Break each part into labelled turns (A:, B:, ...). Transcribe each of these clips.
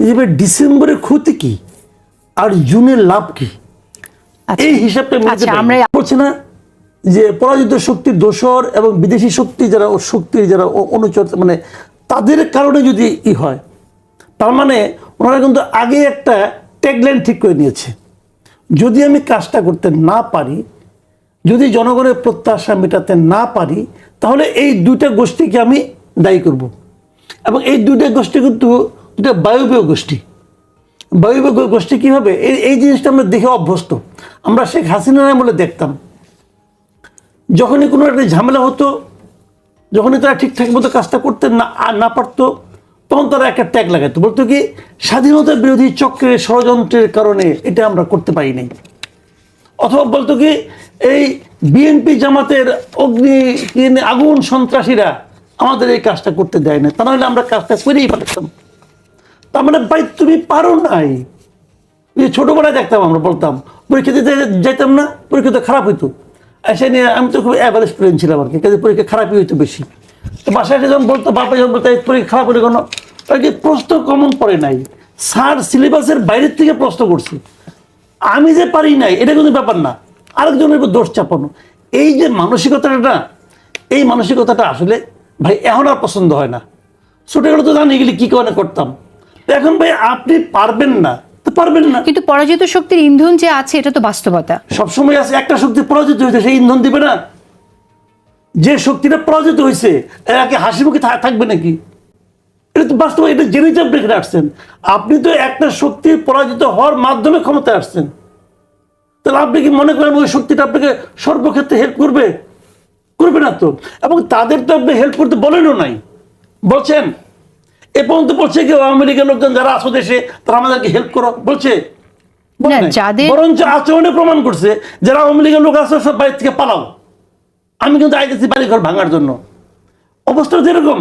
A: এবার ডিসেম্বরের ক্ষতি কি আর জুনের লাভ কি
B: আচ্ছা।
A: এই হিসাবটা
B: আচ্ছা,
A: না।
B: আমরা-
A: বলছে না যে পরাজিত শক্তির দোসর এবং বিদেশি শক্তি যারা ও শক্তির যারা অনুচর মানে তাদের কারণে যদি ই হয় তার মানে ওনারা কিন্তু আগে একটা ট্যাগলাইন ঠিক করে নিয়েছে যদি আমি কাজটা করতে না পারি যদি জনগণের প্রত্যাশা মেটাতে না পারি তাহলে এই দুইটা গোষ্ঠীকে আমি দায়ী করব এবং এই দুইটা গোষ্ঠী কিন্তু দুটা বায়বীয় গোষ্ঠী। বায়বীয় গোষ্ঠী কীভাবে এই এই জিনিসটা আমরা দেখে অভ্যস্ত। আমরা শেখ হাসিনা বলে দেখতাম। যখনই কোনো একটা ঝামেলা হতো, যখনই তারা ঠিকঠাক মতো কাজটা করতে না না পারতো, তখন তারা একটা ট্যাগ লাগাতো। বলতো কি, স্বাধীনতা বিরোধী চক্রের ষড়যন্ত্রের কারণে এটা আমরা করতে পারি নাই। অথবা বলতো কি, এই বিএনপি জামাতের অগ্নি আগুন সন্ত্রাসীরা আমাদের এই কাজটা করতে দেয় না তা নাহলে আমরা কাজটা করেই পারতাম। তার মানে ভাই তুমি পারো নাই। ছোটবেলায় দেখতাম আমরা, বলতাম, পরীক্ষা দিতে যাইতাম না, পরীক্ষা তো খারাপ হইতো। এসে নিয়ে আমি তো খুব অ্যাভারেজ স্টুডেন্ট ছিলাম আর কি, কাজে পরীক্ষা খারাপই হইতো বেশি। তো বাসায় যখন বলতো বাপা যখন বলতো পরীক্ষা খারাপ হলে কোনো? যে প্রশ্ন কমন পড়ে নাই। স্যার সিলেবাসের বাইরের থেকে প্রশ্ন করছে। আমি যে পারি নাই, এটা কিন্তু ব্যাপার না। আরেকজনের উপর দোষ চাপানো। এই যে মানসিকতাটা, এই মানসিকতাটা আসলে ভাই এখন আর পছন্দ হয় না। ছোটবেলা তো জানি গেলে কি কারণে করতাম। এখন ভাই আপনি পারবেন না তো পারবেন না।
B: কিন্তু পরাজিত শক্তির ইন্ধন যে আছে এটা তো বাস্তবতা।
A: সবসময় আছে একটা শক্তি পরাজিত হয়েছে সেই ইন্ধন দিবে না। যে শক্তিটা পরাজিত হয়েছে এরা কি হাসি মুখে থাকবে নাকি? এটা তো বাস্তব এটা জেনে আপনি এখানে আসছেন। আপনি তো একটা শক্তির পরাজিত হওয়ার মাধ্যমে ক্ষমতায় আসছেন। তাহলে আপনি কি মনে করেন ওই শক্তিটা আপনাকে সর্বক্ষেত্রে হেল্প করবে? করবে না তো। এবং তাদের তো আপনি হেল্প করতে বলেনও নাই। বলছেন? এ পর্যন্ত বলছে কি আওয়ামী লীগের লোকজন যারা আসো দেশে তারা আমাদেরকে হেল্প করো। বলছে? বরঞ্চ আচরণে প্রমাণ করছে যারা আওয়ামী লীগের লোক আছে সব বাড়ি থেকে পালাও। আমি কিন্তু আইতেছি বাড়ি ঘর ভাঙার জন্য। অবস্থা যেরকম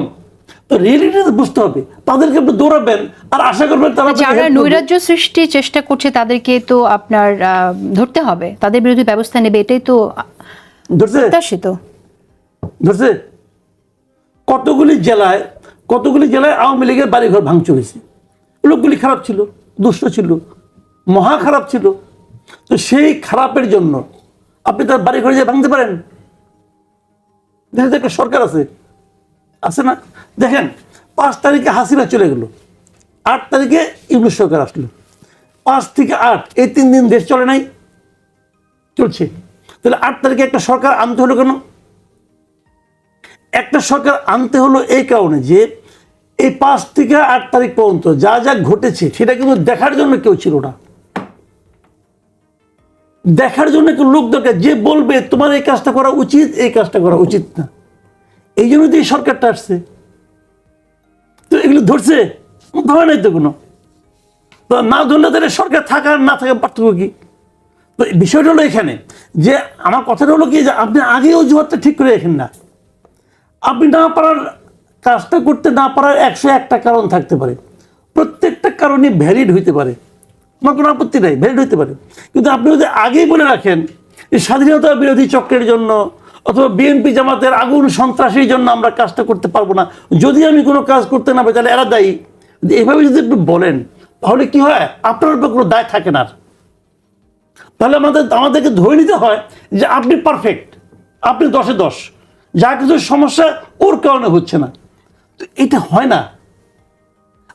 A: তো রিয়েলিটি বুঝতে হবে। তাদেরকে আপনি দৌড়াবেন আর আশা করবেন তারা
B: যারা নৈরাজ্য সৃষ্টির চেষ্টা করছে তাদেরকে তো আপনার ধরতে হবে। তাদের বিরুদ্ধে ব্যবস্থা নেবে এটাই তো
A: ধরছে?
B: প্রত্যাশিত।
A: ধরছে? কতগুলি জেলায় কতগুলি জেলায় আওয়ামী লীগের বাড়িঘর ভাঙচুর হয়েছে? লোকগুলি খারাপ ছিল, দুষ্ট ছিল, মহা খারাপ ছিল। তো সেই খারাপের জন্য আপনি তার বাড়ি ঘরে যেয়ে ভাঙতে পারেন? তো একটা সরকার আছে। আছে না? দেখেন, পাঁচ তারিখে হাসিনা চলে গেল। আট তারিখে ইংলিশ সরকার আসলো। পাঁচ থেকে আট, এই তিন দিন দেশ চলে নাই। চলছে। তাহলে আট তারিখে একটা সরকার আনতে হলো কেন? একটা সরকার আনতে হলো এই কারণে যে এই পাঁচ থেকে আট তারিখ পর্যন্ত যা যা ঘটেছে, সেটা কিন্তু দেখার জন্য কেউ ছিল না। দেখার জন্য কেউ লোক দরকার। যে বলবে, তোমার এই কাজটা করা উচিত, এই কাজটা করা উচিত না। এই জন্য তো এই সরকারটা আসছে। তো এগুলো ধরছে? ধরে নাই তো কোনো। তো না ধরলে তাহলে সরকার থাকা, না থাকা পার্থক্য কি? তো বিষয়টা হলো এখানে, যে আমার কথাটা হলো কি, যে আপনি আগে অজুহাতটা ঠিক করে রাখেন না। আপনি না পারার কাজটা করতে না পারার একশো একটা কারণ থাকতে পারে। প্রত্যেকটা কারণই ভ্যালিড হইতে পারে। আমার কোনো আপত্তি নাই ভ্যালিড হইতে পারে। কিন্তু আপনি যদি আগেই বলে রাখেন যে স্বাধীনতা বিরোধী চক্রের জন্য অথবা বিএনপি জামাতের আগুন সন্ত্রাসীর জন্য আমরা কাজটা করতে পারব না, যদি আমি কোনো কাজ করতে না পারি, তাহলে এরা দায়ী। এভাবে যদি একটু বলেন, তাহলে কি হয়? আপনার উপর কোনো দায় থাকে না। তাহলে আমাদের, আমাদেরকে ধরে নিতে হয় যে আপনি পারফেক্ট আপনি দশে দশ। যা কিছু সমস্যা ওর কারণে হচ্ছে না। তো এটা হয় না।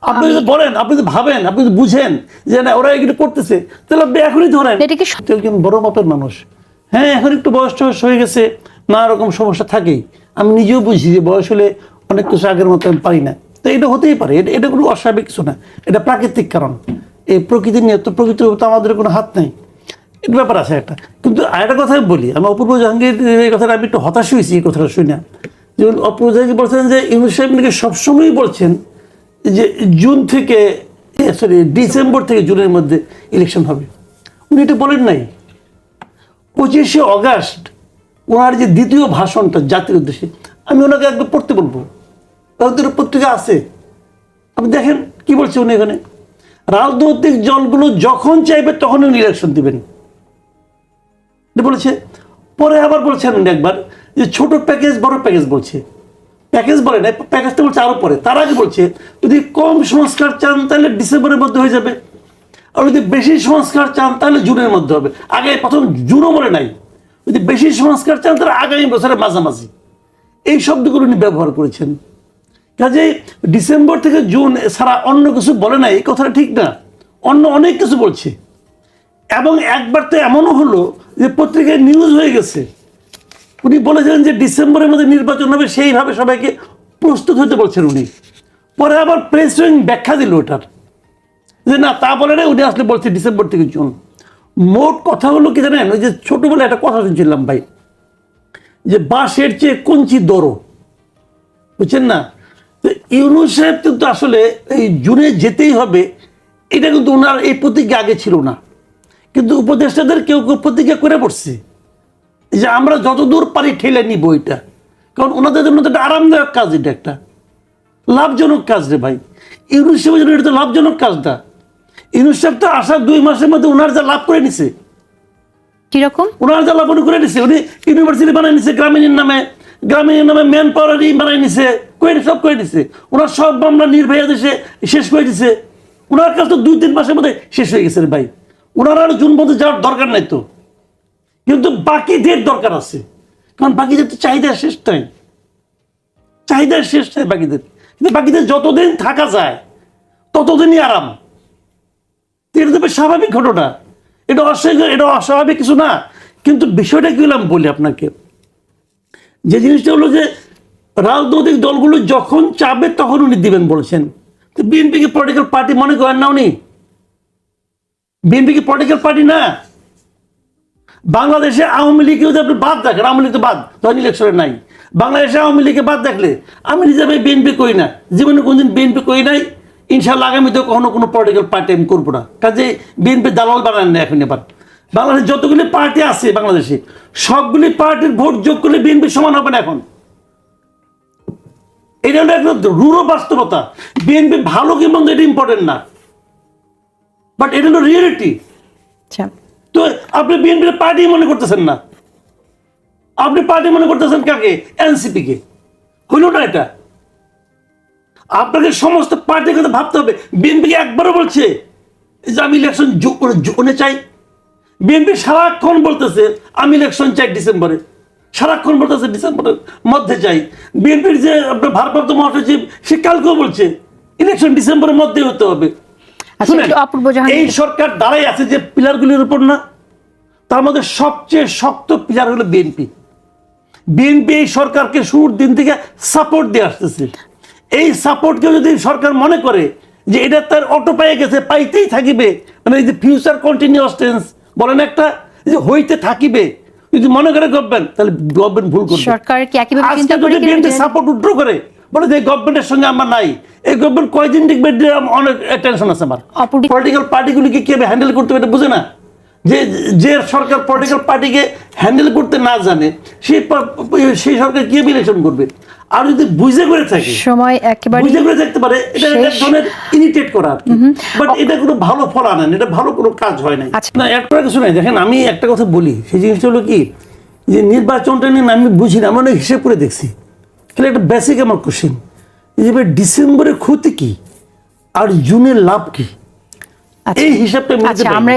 A: আপনি যদি বলেন আপনি যদি ভাবেন আপনি যদি বুঝেন যে না ওরা এগুলো করতেছে তাহলে আপনি এখনই ধরেন একজন বড় মাপের মানুষ। হ্যাঁ এখন একটু বয়স টয়স হয়ে গেছে নানা রকম সমস্যা থাকেই। আমি নিজেও বুঝি যে বয়স হলে অনেক কিছু আগের মতো আমি পারি না। তো এটা হতেই পারে এটা এটা কোনো অস্বাভাবিক কিছু না। এটা প্রাকৃতিক কারণ। এই প্রকৃতি নিয়ে তো প্রকৃতির উপর তো আমাদের কোনো হাত নেই। এটা ব্যাপার আছে একটা। কিন্তু আরেকটা কথা আমি বলি আমি অপূর্ব জাহাঙ্গীর এই কথাটা আমি একটু হতাশ হয়েছি এই কথাটা শুনে। যেমন অপূর্ব বলছেন যে ইউনুস সাহেব সবসময়ই বলছেন যে জুন থেকে সরি ডিসেম্বর থেকে জুনের মধ্যে ইলেকশন হবে। উনি এটা বলেন নাই। পঁচিশে অগাস্ট ওনার যে দ্বিতীয় ভাষণটা জাতির উদ্দেশ্যে, আমি ওনাকে একবার পড়তে বলব। ওদের পত্রিকা আছে। আপনি দেখেন কি বলছে উনি এখানে। রাজনৈতিক দলগুলো যখন চাইবে তখন উনি ইলেকশন দিবেন। বলেছে। পরে আবার বলছেন উনি একবার যে ছোট প্যাকেজ বড় প্যাকেজ বলছে। প্যাকেজ বলে না প্যাকেজটা বলছে আরও পরে। তার আগে বলছে, যদি কম সংস্কার চান, তাহলে ডিসেম্বরের মধ্যে হয়ে যাবে। আর যদি বেশি সংস্কার চান, তাহলে জুনের মধ্যে হবে। আগে প্রথম জুনও বলে নাই। যদি বেশি সংস্কার চান, তাহলে আগামী বছরের মাঝামাঝি। এই শব্দগুলো উনি ব্যবহার করেছেন। কাজে ডিসেম্বর থেকে জুন ছাড়া অন্য কিছু বলে নাই, এই কথাটা ঠিক না। অন্য অনেক কিছু বলছে। এবং একবার তো এমনও হলো যে পত্রিকায় নিউজ হয়ে গেছে। উনি বলেছিলেন যে ডিসেম্বরের মধ্যে নির্বাচন হবে, সেইভাবে সবাইকে প্রস্তুত হতে বলছেন উনি। পরে আবার প্রেস উইং ব্যাখ্যা দিল ওটার। যে না, তা বলে না উনি আসলে বলছে ডিসেম্বর থেকে জুন। মোট কথা হলো কি জানেন, ওই যে ছোটবেলায় একটা কথা শুনছিলাম ভাই, যে বাঁশের চেয়ে কঞ্চি দরো বুঝছেন না? তো ইউনুস সাহেব কিন্তু আসলে এই জুনে যেতেই হবে, এটা কিন্তু ওনার এই প্রতিজ্ঞা আগে ছিল না। কিন্তু উপদেষ্টাদের কেউ কেউ প্রতিজ্ঞা করে পড়ছে যে আমরা যতদূর পারি ঠেলে নিব এটা। কারণ ওনাদের জন্য তো একটা আরামদায়ক কাজ এটা একটা। লাভজনক কাজ রে ভাই। ইউনুস সাহেবের জন্য এটা তো লাভজনক কাজটা। ইউনুস সাহেব তো আসার দুই মাসের মধ্যে ওনার যা লাভ করে নিছে।
B: কীরকম?
A: ওনার যা লাভ করে নিছে। উনি ইউনিভার্সিটি বানাই নিছে গ্রামীণের নামে। গ্রামীণের নামে ম্যান পাওয়ার বানাই নিছে করে সব করে দিছে ওনার সব মামলা নির্ভয়া দেশে শেষ করে দিছে। ওনার কাজ তো দুই তিন মাসের মধ্যে শেষ হয়ে গেছে রে ভাই। ওনার আর জুন পর্যন্ত যাওয়ার দরকার নাই তো। কিন্তু বাকিদের দরকার আছে। কারণ বাকিদের তো চাহিদা শেষ নাই। চাহিদা শেষ নাই বাকিদের। কিন্তু বাকিদের যতদিন থাকা যায়, ততদিনই আরাম। এটা তো স্বাভাবিক ঘটনা। এটা অস্বাভাবিক এটা অস্বাভাবিক কিছু না। কিন্তু বিষয়টা কি আমি বলি আপনাকে। যে জিনিসটা হলো যে, রাজনৈতিক দলগুলো যখন চাবে তখন উনি দিবেন বলেছেন। তো বিএনপি কি পলিটিক্যাল পার্টি মনে করেন না উনি? বিএনপি কি পলিটিক্যাল পার্টি না। বাংলাদেশে আওয়ামী লীগকে যদি আপনি বাদ দেখেন, আওয়ামী লীগ তো বাদ, তখন ইলেকশনে নাই। বাংলাদেশে আওয়ামী লীগকে বাদ দেখলে, আমি নিজে বিএনপি করি না, জীবনে কোনদিন বিএনপি করি নাই ইনশাল্লাহ আগামীতে কখনো কোনো পলিটিক্যাল পার্টি আমি করব না। কাজে বিএনপি দালাল বানান না এখন এবার। বাংলাদেশে যতগুলি পার্টি আছে বাংলাদেশে, সবগুলি পার্টির ভোট যোগ করলে বিএনপি সমান হবে না এখন। এটা হলো একটা রূঢ় বাস্তবতা। বিএনপি ভালো কি মন্দ এটা ইম্পর্টেন্ট না। বাট এটা হলো রিয়েলিটি
B: আচ্ছা।
A: তো আপনি বিএনপির পার্টি মনে করতেছেন না? আপনি পার্টি মনে করতেছেন কাকে? এনসিপি কে? হইল না এটা? আপনাকে সমস্ত পার্টির কথা ভাবতে হবে। বিএনপি কে একবারও বলছে যে আমি ইলেকশন জোনে চাই। বিএনপি সারাক্ষণ বলতেছে, আমি ইলেকশন চাই ডিসেম্বরে। সারাক্ষণ বলতেছে, ডিসেম্বরের মধ্যে চাই। বিএনপির যে আপনার ভারপ্রাপ্ত মহাসচিব, সে কালকেও বলছে ইলেকশন ডিসেম্বরের মধ্যে হতে হবে। এই সরকার দাঁড়াই আছে যে পিলারগুলির উপর না তার মধ্যে সবচেয়ে শক্ত পিলার হলো বিএনপি। বিএনপি এই সরকারকে শুরুর দিন থেকে সাপোর্ট দিয়ে আসতেছে। এই সাপোর্টকে যদি সরকার মনে করে যে এটা তার অটো পেয়ে গেছে পাইতেই থাকিবে মানে এই যে ফিউচার কন্টিনিউয়াস টেন্স বলেন একটা যে হইতে থাকিবে যদি মনে করে গভর্নমেন্ট তাহলে গভর্নমেন্ট ভুল করবে।
B: সরকার কি একইভাবে চিন্তা করে
A: বিএনপি সাপোর্ট উড্র করে বলে যে গভর্নমেন্টের সঙ্গে আমার নাই। এই গভর্নমেন্ট কয়দিন টিকবে এটা অনেক টেনশন আছে আমার। পলিটিক্যাল পার্টিগুলিকে কীভাবে হ্যান্ডেল করতে হবে এটা বুঝে না? যে যে সরকার পলিটিক্যাল পার্টিকে হ্যান্ডেল করতে না জানে সেই সেই সরকার কীভাবে ইলেকশন করবে? আর যদি বুঝে করে থাকে
B: সময় একেবারে
A: বুঝে করে থাকতে পারে এটা এক ধরনের ইরিটেট করা বাট এটা কোনো ভালো ফল আনে এটা ভালো কোনো কাজ হয় না।
B: আচ্ছা।
A: না একটা কিছু নাই দেখেন আমি একটা কথা বলি সেই জিনিসটা হলো কি যে নির্বাচনটা নিয়ে আমি বুঝি না আমি অনেক হিসেব করে দেখছি। তাহলে একটা বেসিক আমার কোশ্চেন যে এবার ডিসেম্বরের ক্ষতি কি? আর জুনের লাভ কি?
B: আচ্ছা।
A: এই হিসাবটা
B: আচ্ছা আমরা